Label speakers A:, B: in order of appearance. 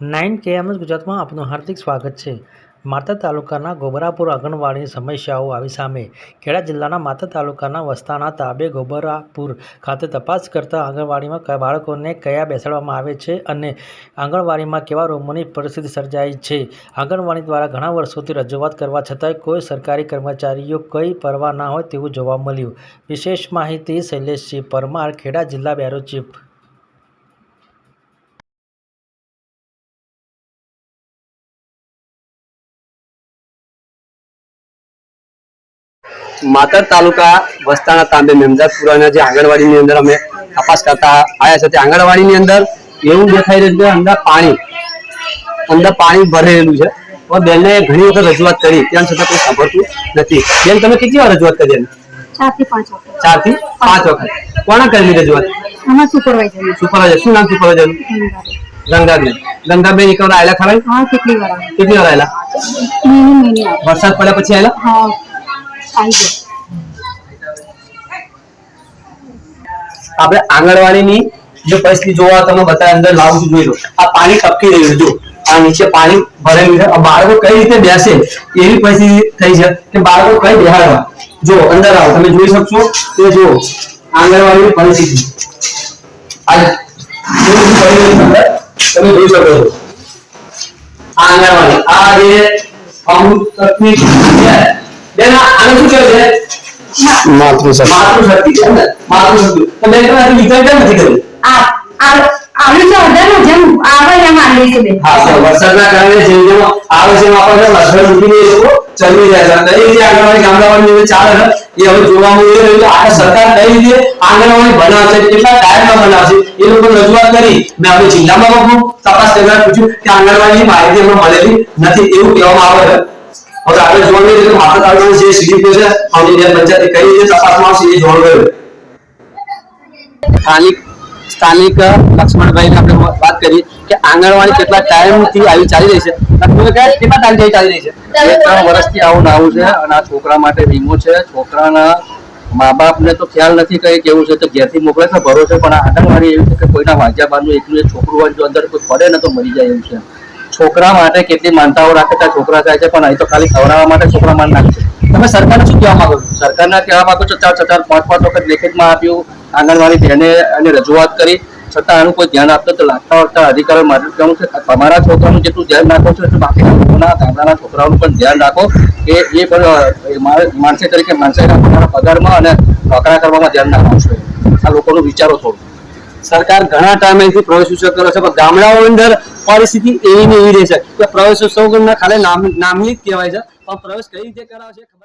A: Nine KMS ગુજરાતમાં આપનું હાર્દિક સ્વાગત છે. માતા તાલુકાના ગોબરાપુર આંગણવાડીની સમસ્યાઓ આવી સામે ખેડા જિલ્લાના માતા તાલુકાના વસ્તાના તાબે ગોબરાપુર ખાતે તપાસ કરતા આંગણવાડીમાં બાળકોને કયા બેસાડવામાં આવે છે અને આંગણવાડીમાં કેવા રૂમોની પરિસ્થિતિ સર્જાઈ છે? આંગણવાડી દ્વારા ઘણા વર્ષોથી રજૂઆત કરવા છતાંય કોઈ સરકારી કર્મચારીઓ કંઈ પરવા ના હોય તેવું જોવા મળ્યું. વિશેષ માહિતી શૈલેષસિંહ પરમાર, ખેડા જિલ્લા બ્યુરો ચીફ
B: માતર તાલુકા વસ્તાના તાંબે મેમદાદપુરાના જે આંગણવાડીની અંદર અમે તપાસ કરતા આવ્યા છે. તે આંગણવાડીની અંદર એવું દેખાઈ રહ્યું છે અંદર પાણી અંદર પાણી ભરેલું છે. પણ બેનને ઘણી વખત રજૂઆત કરી ત્યાં છતાં કોઈ સાંભળતું નથી. બેન તમે કેટલી વાર રજૂઆત કરી એમ?
C: ચારથી પાંચ વખત.
B: ચારથી પાંચ વખત. કોણે કરેલી રજૂઆત?
C: આમાં સુપરવાઇઝર
B: સુપરવાઇઝર. શું નામ સુપરવાઇઝર ગંગાબેન. ગંગાબેન. એક વાર આયેલા ખરા?
C: હા કેટલી વાર?
B: કેટલી વાર આયેલા? વરસાદ પડ્યા પછી આયેલા?
C: હા.
B: આપણે આંગણવાડીની જે પરિસ્થિતિ જોવા તમે બતાવે, અંદર લાવું છું, જોઈ લો. આ પાણી ટપકી રહ્યું છે, જો. આ નીચે પાણી ભરેલું છે. આ બાળકો કઈ રીતે બેસે? એવી પરિસ્થિતિ થઈ છે કે બાળકો કઈ બેહાડવા? જો, અંદર આવો. તમે જોઈ શકશો તે જો, આંગણવાડીની પરિસ્થિતિ. આ કેવું પડી રહ્યું છે અંદર? તમે જોઈ શકો છો. આ આંગણવાડી, આ જે અમૃત તકની છે બેન આને શું કહેવાય છે?
D: માતૃશક્તિ.
B: માતૃશક્તિ છે ને માતૃશક્તિ. તમે આટલું વિચાર કેમ નથી કર્યું?
C: આ આ- આવ્યું છે અઢારનો જેમ આવે એમ આવી છે
B: હા સર વરસાદના કારણે જેમ જેમ આવે છે એમ આપણને લસણ મૂકીને એ લોકો ચલવી રહ્યા છે. કઈ રીતે આંગણવાડી ગામડાઓની જે ચાલે છે? એ હવે જોવા મળી રહ્યું છે આ સરકાર કઈ રીતે આંગણવાડી બનાવશે કેટલા ટાઈમમાં બનાવશે એ લોકો રજૂઆત કરી. મેં આપણે જિલ્લામાં પણ તપાસ કરનાર પૂછ્યું કે આંગણવાડીની માહિતી અમને મળેલી નથી એવું કહેવામાં આવે છે. હવે આપણે જોવા મળ્યું માથા તાલુકાની જે સીડીપીઓ છે અમારી પંચાયત કઈ રીતે તપાસમાં આવશે એ જોવા મળ્યું સ્થાનિક સ્થાનિક લક્ષ્મણભાઈને આપણે વાત કરી કે આંગણવાડી કેટલા ટાઈમથી આવી ચાલી રહી છે. કેટલા ટાઈમથી ચાલી રહી છે?
D: બે, ત્રણ વર્ષથી આવું આવું છે અને આ છોકરા માટે વીમો છે. છોકરાના મા બાપને તો ખ્યાલ નથી કઈ કેવું છે તો ઘેરથી મોકલે છે ભરોસે પણ આ આંગણવાડી એવી છે કે કોઈના વાંચ્યા બારનું એકલું એક છોકરું હોય જો અંદર કોઈ પડે ને તો મરી જાય એવું છે. છોકરા માટે કેટલી માનતાઓ રાખે ત્યાં છોકરા થાય છે, પણ અહીં તો ખાલી ખવડાવવા માટે છોકરા માન નાખે છે.
B: તમે સરકારને શું કહેવા માંગો છો?
D: સરકારના કહેવા માંગો છો, ચાર ચાર પાંચ પાંચ વખત લેખિતમાં આપ્યું, આંગણવાડી બેને અને રજૂઆત કરી, છતાં આનું કોઈ ધ્યાન આપતો તો લાગતા વળતા અધિકારો માટે કહેવું છે, તમારા છોકરાનું જેટલું ધ્યાન રાખો છો, એટલું બાકી લોકોના ગામડાના છોકરાઓનું પણ ધ્યાન રાખો કે એ પણ માણસે તરીકે માણસે પોતાના પગારમાં અને નોકરા કરવામાં ધ્યાન રાખવું છે. આ લોકોનું વિચારો થોડું.
B: સરકાર ઘણા ટાઈમેથી પ્રવેશ ઉત્સવ કરે છે, પણ ગામડાઓની અંદર પરિસ્થિતિ એવી ને એવી રહે છે. કે પ્રવેશ ઉત્સવ ખાલી નામ નામની જ કહેવાય છે. પણ પ્રવેશ કઈ રીતે કરાવે છે ખબર